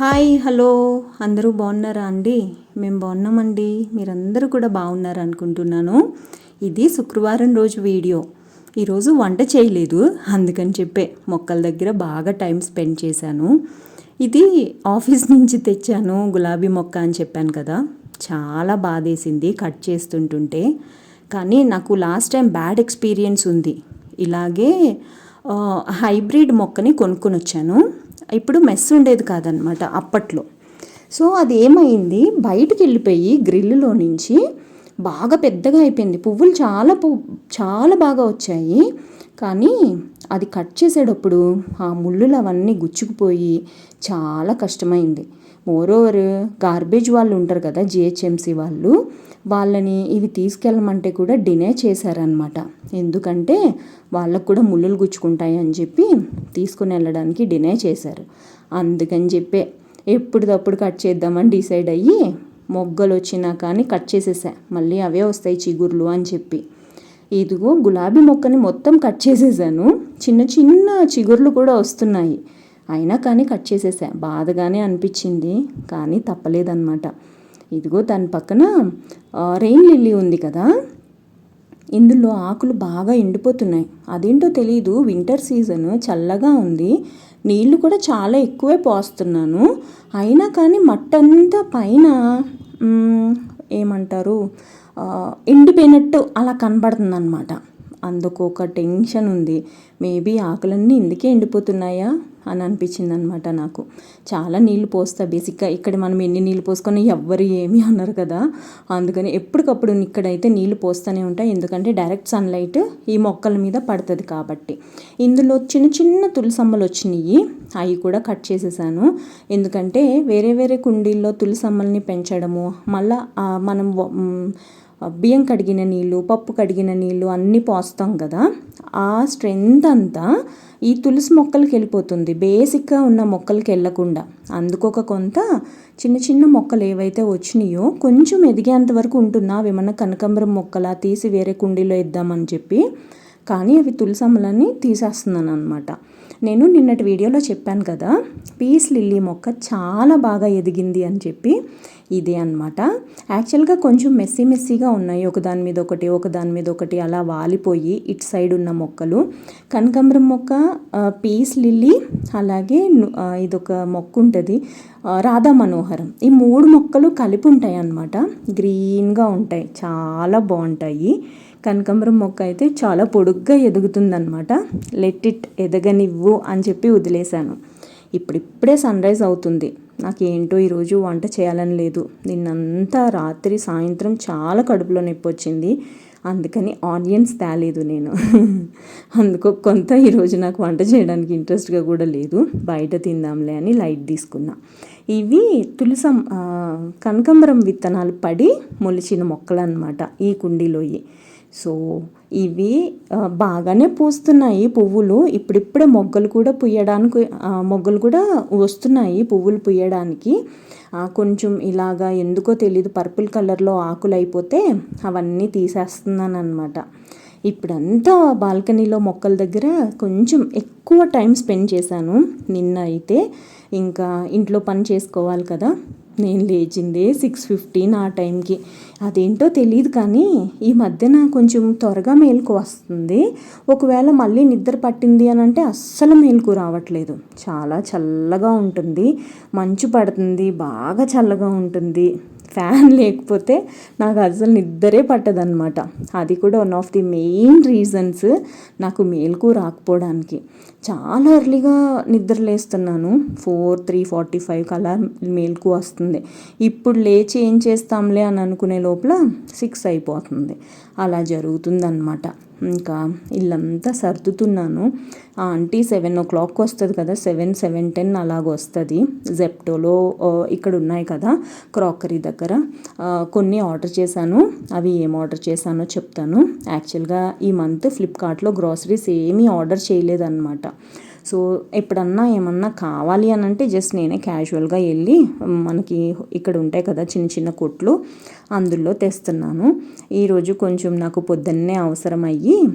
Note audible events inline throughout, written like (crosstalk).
Hi hello. అందరూ బాగున్నారా అండి? మేము బాగున్నామండి. మీరందరూ కూడా బాగున్నారు అనుకుంటున్నాను. ఇది శుక్రవారం రోజు వీడియో. ఈరోజు వంట చేయలేదు అందుకని చెప్పే. మొక్కల దగ్గర బాగా టైం స్పెండ్ చేశాను. ఇది ఆఫీస్ నుంచి తెచ్చాను గులాబీ మొక్క అని చెప్పాను కదా. చాలా బాధేసింది కట్ చేస్తుంటుంటే. కానీ నాకు లాస్ట్ టైం బ్యాడ్ ఎక్స్పీరియన్స్ ఉంది. ఇలాగే హైబ్రిడ్ మొక్కని కొనుక్కొని వచ్చాను ఇప్పుడు మెస్ ఉండేది కాదనమాట అప్పట్లో. సో అది ఏమైంది బయటికి వెళ్ళిపోయి గ్రిల్లులో నుంచి బాగా పెద్దగా అయిపోయింది. పువ్వులు చాలా పువ్వు చాలా బాగా వచ్చాయి. కానీ అది కట్ చేసేటప్పుడు ఆ ముళ్ళులు అవన్నీ గుచ్చుకుపోయి చాలా కష్టమైంది. మోరోవర్ గార్బేజ్ వాళ్ళు ఉంటారు కదా జిహెచ్ఎంసీ వాళ్ళు వాళ్ళని ఇవి తీసుకెళ్ళమంటే కూడా డినే చేశారనమాట ఎందుకంటే వాళ్ళకు కూడా ముళ్ళులు గుచ్చుకుంటాయి అని చెప్పి తీసుకుని వెళ్ళడానికి డినే చేశారు. అందుకని చెప్పే ఎప్పుడుదప్పుడు కట్ చేద్దామని డిసైడ్ అయ్యి మొగ్గలు వచ్చినా కానీ కట్ చేసేసా. మళ్ళీ అవే వస్తాయి చిగుర్లు అని చెప్పి. ఇదిగో గులాబీ మొక్కని మొత్తం కట్ చేసేసాను. చిన్న చిన్న చిగుర్లు కూడా వస్తున్నాయి. అయినా కానీ కట్ చేసేసా. బాధగానే అనిపించింది కానీ తప్పలేదన్నమాట. ఇదిగో దాని పక్కన రెయిన్ లిల్లీ ఉంది కదా? ఇందులో ఆకులు బాగా ఎండిపోతున్నాయి. అదేంటో తెలియదు వింటర్ సీజన్ చల్లగా ఉంది. నీళ్ళు కూడా చాలా ఎక్కువే పోస్తున్నాను. అయినా కానీ మట్టంతా పైన ఏమంటారు ఎండిపోయినట్టు అలా కనబడుతుందన్నమాట. అందుకు ఒక టెన్షన్ ఉంది. మేబీ ఆకులన్నీ ఇందుకే ఎండిపోతున్నాయా? అని అనిపించింది అనమాట నాకు. చాలా నీళ్ళు పోస్తా బేసిక్గా. ఇక్కడ మనం ఎన్ని నీళ్ళు పోసుకొని ఎవ్వరు ఏమి అన్నారు కదా. అందుకని ఎప్పటికప్పుడు ఇక్కడైతే నీళ్ళు పోస్తూనే ఉంటాయి ఎందుకంటే డైరెక్ట్ సన్లైట్ ఈ మొక్కల మీద పడుతుంది కాబట్టి. ఇందులో చిన్న చిన్న తులసమ్మలు వచ్చినాయి అవి కూడా కట్ చేసేసాను. ఎందుకంటే వేరే వేరే కుండీల్లో తులసమ్మల్ని పెంచడము మళ్ళీ మనం బియ్యం కడిగిన నీళ్ళు పప్పు కడిగిన నీళ్ళు అన్నీ పోస్తాం కదా. ఆ స్ట్రెంగ్త్ అంతా ఈ తులసి మొక్కలకి వెళ్ళిపోతుంది. బేసిక్గా ఉన్న మొక్కలకి వెళ్ళకుండా. అందుకొక కొంత చిన్న చిన్న మొక్కలు ఏవైతే వచ్చినాయో కొంచెం ఎదిగేంత వరకు ఉంటున్నా అవి ఏమన్నా కనకాంబరం మొక్కలా తీసి వేరే కుండీలో ఇద్దామని చెప్పి. కానీ అవి తులసమ్మలని తీసేస్తున్నాను అనమాట నేను నిన్నటి వీడియోలో చెప్పాను కదా పీస్ లిల్లీ మొక్క చాలా బాగా ఎదిగింది అని చెప్పి ఇదే అనమాట యాక్చువల్గా కొంచెం మెస్సీ మెస్సీగా ఉన్నాయి ఒకదాని మీద ఒకటి ఒకదాని మీద ఒకటి అలా వాలిపోయి ఇటు సైడ్ ఉన్న మొక్కలు. కనకాంబరం మొక్క పీస్ లిల్లీ అలాగే ఇదొక మొక్క ఉంటుంది రాధా మనోహరం. ఈ మూడు మొక్కలు కలిపి ఉంటాయి అన్నమాట గ్రీన్గా ఉంటాయి చాలా బాగుంటాయి. కనకాంబరం మొక్క అయితే చాలా పొడుగ్గా ఎదుగుతుందనమాట లెట్ ఇట్ ఎదగనివ్వు అని చెప్పి వదిలేశాను. ఇప్పుడిప్పుడే సన్ రైజ్ అవుతుంది. నాకు ఏంటో ఈరోజు వంట చేయాలని లేదు. నిన్నంతా రాత్రి సాయంత్రం చాలా కడుపులో నొప్పి వచ్చింది. అందుకని ఆనియన్స్ తేలేదు నేను. అందుకో కొంత ఈరోజు నాకు వంట చేయడానికి ఇంట్రెస్ట్గా కూడా లేదు. బయట తిందాంలే అని లైట్ తీసుకున్నా. ఇవి తులసం కనకాంబరం విత్తనాలు పడి మొలిచిన మొక్కలు అనమాట ఈ కుండీలోయి. సో ఇవి బాగానే పూస్తున్నాయి పువ్వులు. ఇప్పుడిప్పుడే మొగ్గలు కూడా పుయ్యడానికి మొగ్గలు కూడా వస్తున్నాయి పువ్వులు పుయ్యడానికి. కొంచెం ఇలాగా ఎందుకో తెలియదు పర్పుల్ కలర్లో ఆకులు అయిపోతే అవన్నీ తీసేస్తున్నాను అనమాట ఇప్పుడంతా బాల్కనీలో మొక్కల దగ్గర కొంచెం ఎక్కువ టైం స్పెండ్ చేశాను నిన్న అయితే. ఇంకా ఇంట్లో పని చేసుకోవాలి కదా. నేను లేచిందే సిక్స్ ఫిఫ్టీన్ ఆ టైంకి. అదేంటో తెలియదు కానీ ఈ మధ్యన కొంచెం త్వరగా మేలుకు వస్తుంది. ఒకవేళ మళ్ళీ నిద్ర పట్టింది అని అంటే అస్సలు మేలుకు రావట్లేదు. చాలా చల్లగా ఉంటుంది. మంచు పడుతుంది. బాగా చల్లగా ఉంటుంది. ఫ్యాన్ (laughs) లేకపోతే నాకు అసలు నిద్రే పట్టదనమాట అది కూడా one of the main reasons నాకు మేల్కు రాకపోవడానికి. చాలా ఎర్లీగా నిద్ర లేస్తున్నాను. ఫోర్ త్రీ ఫార్టీ ఫైవ్కి అలా మేల్కు వస్తుంది. ఇప్పుడు లేచి ఏం చేస్తాంలే అని అనుకునే లోపల సిక్స్ అయిపోతుంది. అలా జరుగుతుందన్నమాట. ఇంకా ఇల్లంతా సర్దుతున్నాను. ఆ ఆంటీ సెవెన్ ఓ క్లాక్ వస్తుంది కదా సెవెన్ సెవెన్ టెన్ అలాగ వస్తుంది జెప్టోలో ఇక్కడ ఉన్నాయి కదా క్రాకరీ దగ్గర. కొన్ని ఆర్డర్ చేశాను. అవి ఏం ఆర్డర్ చేశానో చెప్తాను. యాక్చువల్గా ఈ మంత్ ఫ్లిప్కార్ట్లో గ్రాసరీస్ ఏమీ ఆర్డర్ చేయలేదన్నమాట. సో ఎప్పుడన్నా ఏమన్నా కావాలి అని అంటే జస్ట్ నేనే క్యాజువల్గా వెళ్ళి మనకి ఇక్కడ ఉంటాయి కదా చిన్న చిన్న కొట్లు అందులో తెస్తున్నాను. ఈరోజు కొంచెం నాకు పొద్దున్నే అవసరం అయ్యి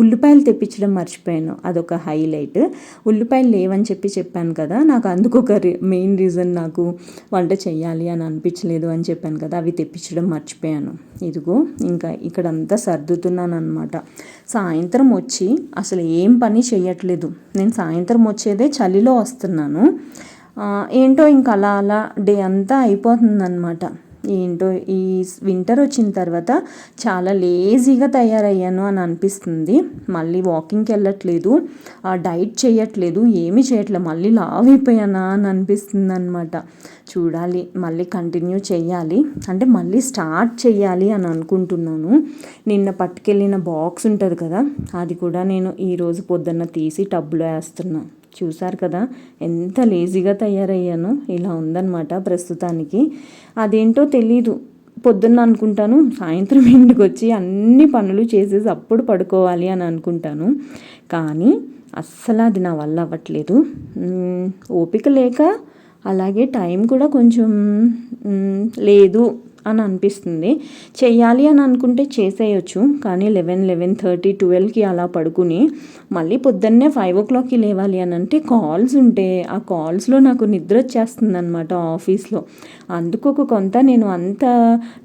ఉల్లిపాయలు తెప్పించడం మర్చిపోయాను. అదొక హైలైట్ ఉల్లిపాయలు లేవని చెప్పి చెప్పాను కదా నాకు అందుకు ఒక మెయిన్ రీజన్ నాకు వంట చేయాలి అని అనిపించలేదు అని చెప్పాను కదా అవి తెప్పించడం మర్చిపోయాను. ఇదిగో ఇంకా ఇక్కడంతా సర్దుతున్నాను అనమాట సాయంత్రం వచ్చి అసలు ఏం పని చేయట్లేదు నేను సాయంత్రం వచ్చేదే చలిలో వస్తున్నాను. ఏంటో ఇంకా అలా అలా డే అంతా అయిపోతుందన్నమాట. ఏంటో ఈ వింటర్ వచ్చిన తర్వాత చాలా లేజీగా తయారయ్యాను అని అనిపిస్తుంది. మళ్ళీ వాకింగ్కి వెళ్ళట్లేదు డైట్ చేయట్లేదు ఏమీ చేయట్లేదు మళ్ళీ లావ్ అయిపోయానా అని అనిపిస్తుంది అనమాట చూడాలి మళ్ళీ కంటిన్యూ చేయాలి అంటే మళ్ళీ స్టార్ట్ చేయాలి అని అనుకుంటున్నాను. నిన్న పట్టుకెళ్ళిన బాక్స్ ఉంటుంది కదా అది కూడా నేను ఈరోజు పొద్దున్న తీసి టబ్లో వేస్తున్నాను చూసారు కదా ఎంత లేజీగా తయారయ్యాను ఇలా ఉందన్నమాట ప్రస్తుతానికి. అదేంటో తెలీదు. పొద్దున్న అనుకుంటాను సాయంత్రం ఇంటికి వచ్చి అన్ని పనులు చేసేసి అప్పుడు పడుకోవాలి అని అనుకుంటాను. కానీ అస్సలు అది నా వల్ల అవ్వట్లేదు. ఓపిక లేక అలాగే టైం కూడా కొంచెం లేదు. అని అనిపిస్తుంది. చెయ్యాలి అని అనుకుంటే చేసేయచ్చు కానీ లెవెన్ లెవెన్ థర్టీ ట్వెల్వ్కి అలా పడుకుని మళ్ళీ పొద్దున్నే ఫైవ్ ఓ క్లాక్కి లేవాలి అని అంటే కాల్స్ ఉంటే ఆ కాల్స్లో నాకు నిద్ర వచ్చేస్తుంది అనమాట ఆఫీస్లో. అందుకు ఒక కొంత నేను అంత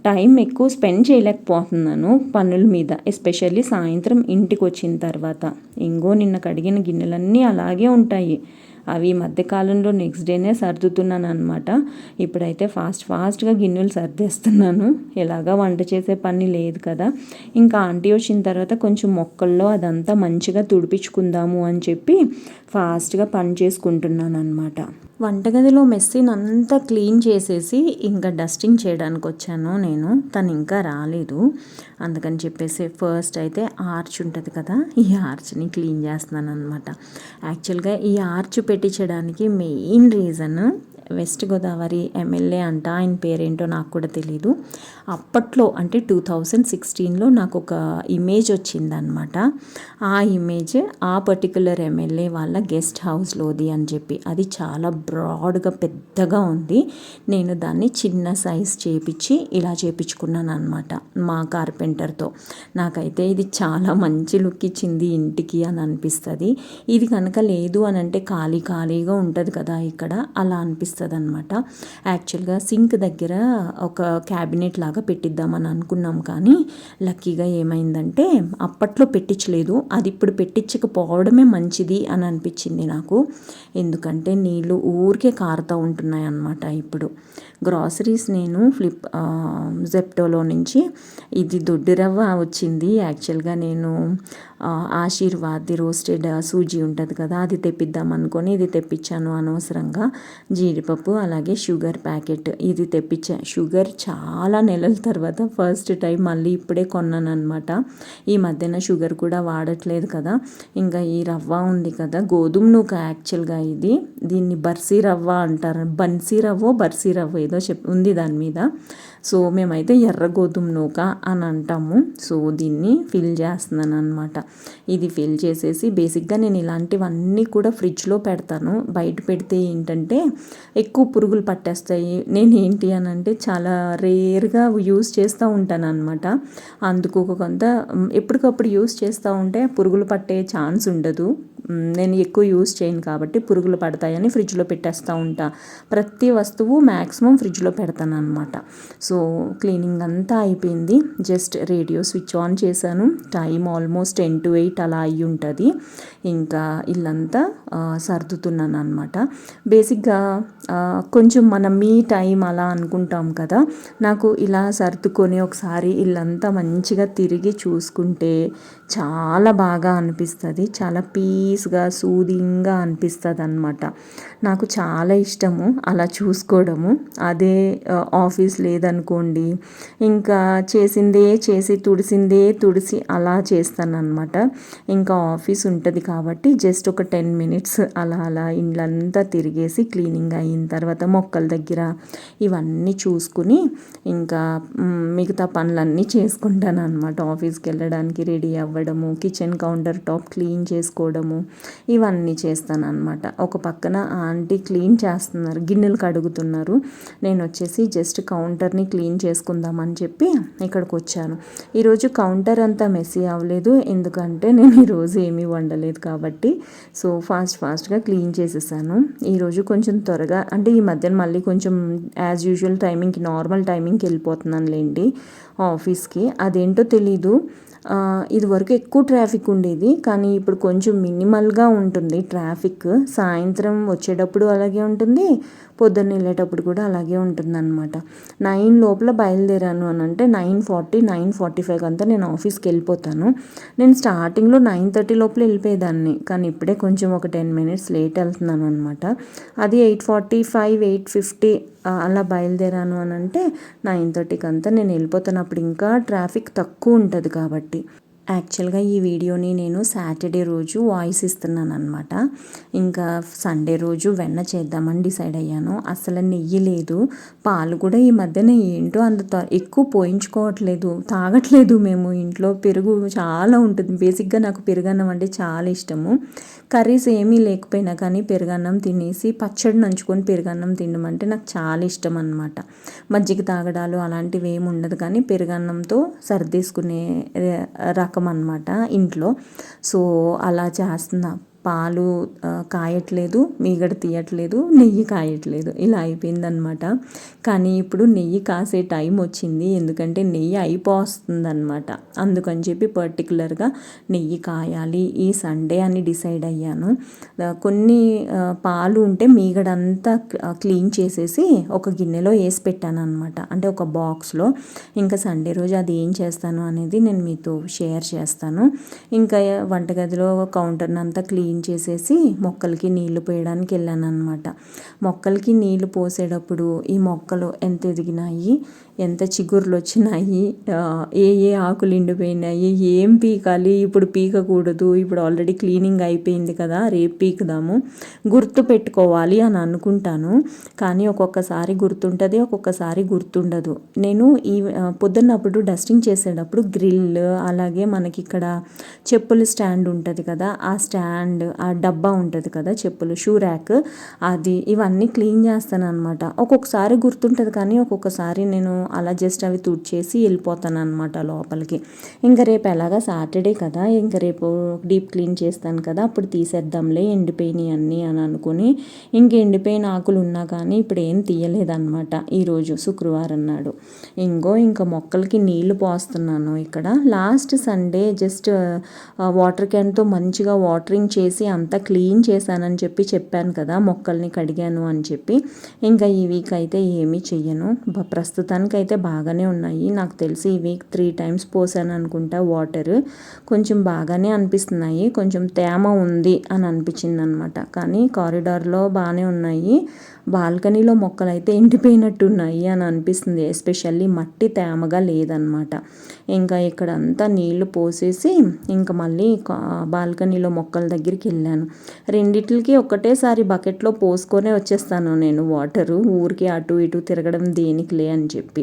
టైం ఎక్కువ స్పెండ్ చేయలేకపోతున్నాను పనుల మీద ఎస్పెషల్లీ సాయంత్రం ఇంటికి వచ్చిన తర్వాత. ఇంగో నిన్న కడిగిన గిన్నెలన్నీ అలాగే ఉంటాయి. అవి మధ్యకాలంలో నెక్స్ట్ డేనే సర్దుతున్నాను అనమాట ఇప్పుడైతే ఫాస్ట్ ఫాస్ట్గా గిన్నెలు సర్దేస్తున్నాను. ఎలాగా వంట చేసే పని లేదు కదా. ఇంకా ఆంటీ వచ్చిన తర్వాత కొంచెం మొక్కల్లో అదంతా మంచిగా తుడిపించుకుందాము అని చెప్పి ఫాస్ట్గా పని చేసుకుంటున్నాను అనమాట వంటగదిలో మెస్సీని అంతా క్లీన్ చేసేసి ఇంకా డస్టింగ్ చేయడానికి వచ్చాను నేను. తను ఇంకా రాలేదు. అందుకని చెప్పేసి ఫస్ట్ అయితే ఆర్చ్ ఉంటుంది కదా ఈ ఆర్చ్ని క్లీన్ చేస్తున్నాను అనమాట యాక్చువల్గా ఈ arch పెట్టించడానికి main reason west Godavari MLA అంట. ఆయన పేరేంటో నాకు కూడా తెలీదు. అప్పట్లో అంటే టూ థౌజండ్ సిక్స్టీన్లో నాకు ఒక ఇమేజ్ వచ్చిందనమాట ఆ ఇమేజ్ ఆ పర్టికులర్ ఎమ్మెల్యే వాళ్ళ గెస్ట్ హౌస్లోది అని చెప్పి. అది చాలా బ్రాడ్గా పెద్దగా ఉంది. నేను దాన్ని చిన్న సైజ్ చేపించి ఇలా చేపించుకున్నాను అనమాట మా కార్పెంటర్తో నాకైతే ఇది చాలా మంచి లుక్ ఇచ్చింది ఇంటికి అని అనిపిస్తుంది. ఇది కనుక లేదు అని అంటే ఖాళీ ఖాళీగా ఉంటుంది కదా ఇక్కడ. అలా అనిపిస్తుంది. వస్తుంది అనమాట యాక్చువల్గా సింక్ దగ్గర ఒక క్యాబినెట్ లాగా పెట్టిద్దామని అనుకున్నాం కానీ లక్కీగా ఏమైందంటే అప్పట్లో పెట్టించలేదు. అది ఇప్పుడు పెట్టించకపోవడమే మంచిది అని అనిపించింది నాకు. ఎందుకంటే నీళ్ళు ఊరికే కారుతూ ఉంటున్నాయి అన్నమాట ఇప్పుడు. గ్రాసరీస్ నేను ఫ్లిప్ జెప్టోలో నుంచి ఇది దొడ్డి రవ్వ వచ్చింది. యాక్చువల్గా నేను ఆశీర్వాద్ రోస్టెడ్ సూజీ ఉంటుంది కదా అది తెప్పిద్దాం అనుకొని ఇది తెప్పించాను అనవసరంగా. జీడిపప్పు అలాగే షుగర్ ప్యాకెట్ ఇది తెప్పించా. షుగర్ చాలా నెలల తర్వాత ఫస్ట్ టైం మళ్ళీ ఇప్పుడే కొన్నాను అనమాట ఈ మధ్యన షుగర్ కూడా వాడట్లేదు కదా. ఇంకా ఈ రవ్వ ఉంది కదా గోధుమ నూక యాక్చువల్గా ఇది. దీన్ని బర్సీ రవ్వ అంటారు. బన్సీ రవ్వ బర్సీ రవ్వ ఏదో చెప్ ఉంది దాని మీద. సో మేమైతే ఎర్ర గోధుమ నూక అని అంటాము. సో దీన్ని ఫిల్ చేస్తున్నాను అనమాట ఇది ఫిల్ చేసేసి బేసిక్గా నేను ఇలాంటివన్నీ కూడా ఫ్రిడ్జ్లో పెడతాను. బయట పెడితే ఏంటంటే ఎక్కువ పురుగులు పట్టేస్తాయి. నేను ఏంటి అని అంటే చాలా రేర్గా యూస్ చేస్తూ ఉంటాను అనమాట అందుకు కొంత ఎప్పటికప్పుడు యూస్ చేస్తూ ఉంటే పురుగులు పట్టే ఛాన్స్ ఉండదు. నేను ఎక్కువ యూస్ చేయను కాబట్టి పురుగులు పడతాయని ఫ్రిడ్జ్లో పెట్టేస్తూ ఉంటా. ప్రతి వస్తువు మ్యాక్సిమం ఫ్రిడ్జ్లో పెడతాను అనమాట సో క్లీనింగ్ అంతా అయిపోయింది. జస్ట్ రేడియో స్విచ్ ఆన్ చేశాను. Time almost ten to eight అలా అయ్యి ఉంటుంది. ఇంకా ఇల్లంతా సర్దుతున్నాను అనమాట బేసిక్గా కొంచెం మనం మీ టైం అలా అనుకుంటాం కదా. నాకు ఇలా సర్దుకొని ఒకసారి ఇల్లంతా మంచిగా తిరిగి చూసుకుంటే చాలా బాగా అనిపిస్తుంది. చాలా పీస్గా సూదింగ్గా అనిపిస్తుంది అనమాట నాకు చాలా ఇష్టము అలా చూసుకోవడము అదే ఆఫీస్ లేదనుకోండి ఇంకా చేసిందే చేసి తుడిసిందే తుడిసి అలా చేస్తాను అనమాట ఇంకా ఆఫీస్ ఉంటుంది కాబట్టి జస్ట్ ఒక టెన్ మినిట్స్ అలా అలా ఇండ్లంతా తిరిగేసి క్లీనింగ్ అయిన తర్వాత మొక్కల దగ్గర ఇవన్నీ చూసుకుని ఇంకా మిగతా పనులన్నీ చేసుకుంటాను అనమాట ఆఫీస్కి వెళ్ళడానికి రెడీ అవ్వడము కిచెన్ కౌంటర్ టాప్ క్లీన్ చేసుకోవడము ఇవన్నీ చేస్తాను అనమాట ఒక పక్కన ఆ ఆంటీ క్లీన్ చేస్తున్నారు గిన్నెలు కడుగుతున్నారు. నేను వచ్చేసి జస్ట్ కౌంటర్ని క్లీన్ చేసుకుందామని చెప్పి ఇక్కడికి వచ్చాను. ఈరోజు కౌంటర్ అంతా మెస్సీ అవ్వలేదు ఎందుకంటే నేను ఈరోజు ఏమీ వండలేదు కాబట్టి. సో ఫాస్ట్ ఫాస్ట్గా క్లీన్ చేసేసాను. ఈరోజు కొంచెం త్వరగా అంటే ఈ మధ్యన మళ్ళీ కొంచెం యాజ్ యూజువల్ టైమింగ్కి నార్మల్ టైమింగ్కి వెళ్ళిపోతున్నాను లేండి ఆఫీస్కి. అదేంటో తెలీదు. ఇదివరకు ఎక్కువ ట్రాఫిక్ ఉండేది. కానీ ఇప్పుడు కొంచెం మినిమల్గా ఉంటుంది ట్రాఫిక్. సాయంత్రం వచ్చేటప్పుడు అలాగే ఉంటుంది. పొద్దున్న వెళ్ళేటప్పుడు కూడా అలాగే ఉంటుందన్నమాట. నైన్ లోపల బయలుదేరాను అని అంటే nine forty nine forty five అంతా నేను ఆఫీస్కి వెళ్ళిపోతాను. నేను స్టార్టింగ్లో నైన్ థర్టీ లోపల వెళ్ళిపోయేదాన్ని కానీ ఇప్పుడే కొంచెం ఒక టెన్ మినిట్స్ లేట్ వెళ్తున్నాను అనమాట అది eight forty five eight fifty అలా బయలుదేరాను అని అంటే నైన్ థర్టీకి అంతా నేను వెళ్ళిపోతాను. అప్పుడు ఇంకా ట్రాఫిక్ తక్కువ ఉంటుంది కాబట్టి. యాక్చువల్గా ఈ వీడియోని నేను సాటర్డే రోజు వాయిస్ ఇస్తున్నాను అనమాట ఇంకా సండే రోజు వెన్న చేద్దామని డిసైడ్ అయ్యాను. అసలు నెయ్యి లేదు. పాలు కూడా ఈ మధ్యన ఏంటో అంత ఎక్కువ పోయించుకోవట్లేదు. తాగట్లేదు మేము. ఇంట్లో పెరుగు చాలా ఉంటుంది. బేసిక్గా నాకు పెరుగన్నం అంటే చాలా ఇష్టము. కర్రీస్ ఏమీ లేకపోయినా కానీ పెరుగన్నం తినేసి పచ్చడి నంచుకొని పెరుగన్నం తినమంటే నాకు చాలా ఇష్టం అనమాట మజ్జిగ తాగడాలు అలాంటివి ఏమి ఉండదు కానీ పెరుగన్నంతో సర్దేసుకునే రకం అనమాట ఇంట్లో. సో అలా చేస్తున్నా. పాలు కాయట్లేదు మీగడ తీయట్లేదు నెయ్యి కాయట్లేదు. ఇలా అయిపోయిందనమాట కానీ ఇప్పుడు నెయ్యి కాసే టైం వచ్చింది. ఎందుకంటే నెయ్యి అయిపోస్తుందన్నమాట. అందుకని చెప్పి పర్టికులర్గా నెయ్యి కాయాలి. ఈ సండే అని డిసైడ్ అయ్యాను. కొన్ని పాలు ఉంటే మీగడంతా క్లీన్ చేసేసి ఒక గిన్నెలో వేసి పెట్టాను అనమాట అంటే ఒక బాక్స్లో. ఇంకా సండే రోజు అది ఏం చేస్తాను అనేది నేను మీతో షేర్ చేస్తాను. ఇంకా వంటగదిలో కౌంటర్ని అంతా క్లీన్ క్లీన్ చేసేసి మొక్కలకి నీళ్ళు పోయడానికి వెళ్ళాను అనమాట మొక్కలకి నీళ్ళు పోసేటప్పుడు ఈ మొక్కలు ఎంత ఎదిగినాయి? ఎంత చిగుర్లు వచ్చినాయి ఏ ఏ ఆకులు ఎండిపోయినాయి ఏం పీకాలి ఇప్పుడు పీకకూడదు ఇప్పుడు ఆల్రెడీ క్లీనింగ్ అయిపోయింది కదా రేపు పీకుదాము గుర్తు పెట్టుకోవాలి అని అనుకుంటాను. కానీ ఒక్కొక్కసారి గుర్తుంటుంది ఒక్కొక్కసారి గుర్తుండదు. నేను ఈ పొద్దున్నప్పుడు డస్టింగ్ చేసేటప్పుడు గ్రిల్ అలాగే మనకి ఇక్కడ చెప్పుల స్టాండ్ ఉంటుంది కదా ఆ స్టాండ్ ఆ డబ్బా ఉంటుంది కదా చెప్పులు షూ ర్యాక్ అది ఇవన్నీ క్లీన్ చేస్తాను అనమాట ఒక్కొక్కసారి గుర్తుంటుంది కానీ ఒక్కొక్కసారి నేను అలా జస్ట్ అవి తుడిచేసి వెళ్ళిపోతాను అనమాట లోపలికి. ఇంకా రేపు ఎలాగా సాటర్డే కదా ఇంకా రేపు డీప్ క్లీన్ చేస్తాను కదా అప్పుడు తీసేద్దాంలే ఎండిపోయినాయి అన్నీ అని అనుకుని ఇంక ఎండిపోయిన ఆకులు ఉన్నా కానీ ఇప్పుడు ఏం తీయలేదన్నమాట. ఈరోజు శుక్రవారం నాడు. ఇంకో ఇంకా మొక్కలకి నీళ్ళు పోస్తున్నాను ఇక్కడ. లాస్ట్ సండే జస్ట్ వాటర్ క్యాన్తో మంచిగా వాటరింగ్ చేసి అంతా క్లీన్ చేశానని చెప్పి చెప్పాను కదా మొక్కల్ని కడిగాను అని చెప్పి. ఇంకా ఈ వీక్ అయితే ఏమీ చెయ్యను. ప్రస్తుతానికి అయితే బాగానే ఉన్నాయి. నాకు తెలిసి ఈ వీక్ త్రీ టైమ్స్ పోసాను అనుకుంటా వాటర్. కొంచెం బాగానే అనిపిస్తున్నాయి. కొంచెం తేమ ఉంది అని అనిపించింది అనమాట కానీ కారిడార్లో బాగానే ఉన్నాయి. బాల్కనీలో మొక్కలు అయితే ఎండిపోయినట్టు ఉన్నాయి అని అనిపిస్తుంది. ఎస్పెషల్లీ మట్టి తేమగా లేదనమాట. ఇంకా ఇక్కడ అంతా నీళ్ళు పోసేసి ఇంకా మళ్ళీ బాల్కనీలో మొక్కల దగ్గరికి వెళ్ళాను. రెండిట్లకి ఒకటేసారి బకెట్లో పోసుకొనే వచ్చేస్తాను నేను వాటరు. ఊరికి అటు ఇటు తిరగడం దేనికి లే అని చెప్పి.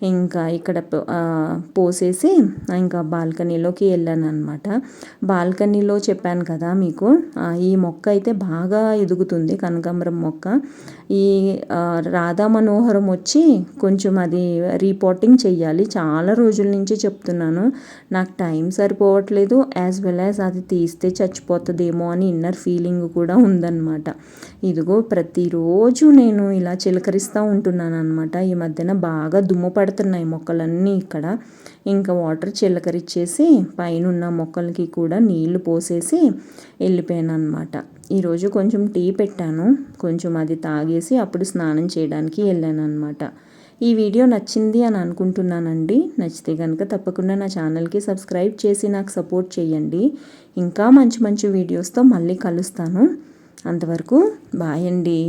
ఇంకా ఇక్కడ పోసేసి ఇంకా బాల్కనీలోకి వెళ్ళాను అనమాట బాల్కనీలో చెప్పాను కదా మీకు ఈ మొక్క అయితే బాగా ఎదుగుతుంది కనకాంబరం మొక్క. ఈ రాధా మనోహరం వచ్చి కొంచెం అది రీపోర్టింగ్ చెయ్యాలి. చాలా రోజుల నుంచి చెప్తున్నాను. నాకు టైం సరిపోవట్లేదు యాజ్ వెల్ యాజ్ అది తీస్తే చచ్చిపోతుందేమో అని ఇన్నర్ ఫీలింగ్ కూడా ఉందన్నమాట. ఇదిగో ప్రతిరోజు నేను ఇలా చిలకరిస్తూ ఉంటున్నాను అనమాట ఈ మధ్యన బాగా దుమ్ము పడుతున్నాయి మొక్కలన్నీ ఇక్కడ. ఇంకా వాటర్ చిలకరిచ్చేసి పైన మొక్కలకి కూడా నీళ్ళు పోసేసి వెళ్ళిపోయాను అనమాట ఈరోజు కొంచెం టీ పెట్టాను. కొంచెం అది తాగేసి అప్పుడు స్నానం చేయడానికి వెళ్ళాను అనమాట ఈ వీడియో నచ్చింది అని అనుకుంటున్నానండి. నచ్చితే కనుక తప్పకుండా నా ఛానల్కి సబ్స్క్రైబ్ చేసి నాకు సపోర్ట్ చేయండి. ఇంకా మంచి మంచి వీడియోస్తో మళ్ళీ కలుస్తాను. అంతవరకు బాయ్ అండి.